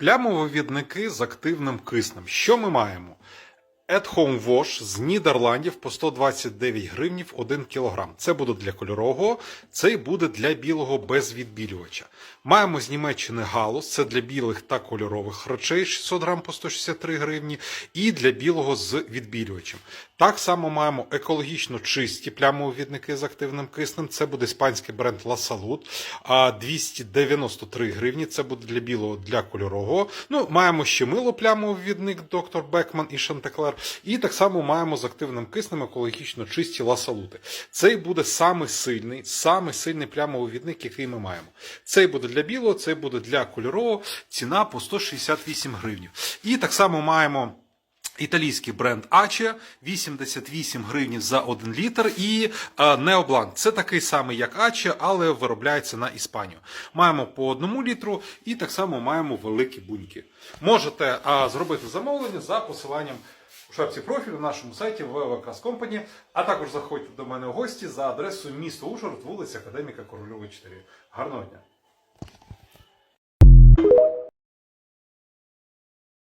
Плямовивідники з активним киснем. Що ми маємо? At Home Wash з Нідерландів по 129 гривнів 1 кг. Це буде для кольорового, це буде для білого без відбілювача. Маємо з Німеччини галус, це для білих та кольорових речей 600 грам по 163 гривні, і для білого з відбілювачем. Так само маємо екологічно чисті плямовивідники з активним киснем. Це буде іспанський бренд La а 293 гривні. Це буде для білого, для кольорового. Ну, маємо ще мило плямовивідник доктор Бекман і Шантеклер. І так само маємо з активним киснем екологічно чисті ласалути. Цей буде самий сильний, самий сильний плямовивідник, який ми маємо. Цей буде для білого, цей буде для кольорового. Ціна по 168 гривень. І так само маємо. Італійський бренд Аче 88 гривень за 1 літр і е, Це такий самий, як Аче, але виробляється на Іспанію. Маємо по 1 літру і так само маємо великі буньки. Можете е, зробити замовлення за посиланням у шапці профілю на нашому сайті WWCast Company, а також заходьте до мене в гості за адресою місто Ужгород, вулиця Академіка Корольова 4. Гарного дня!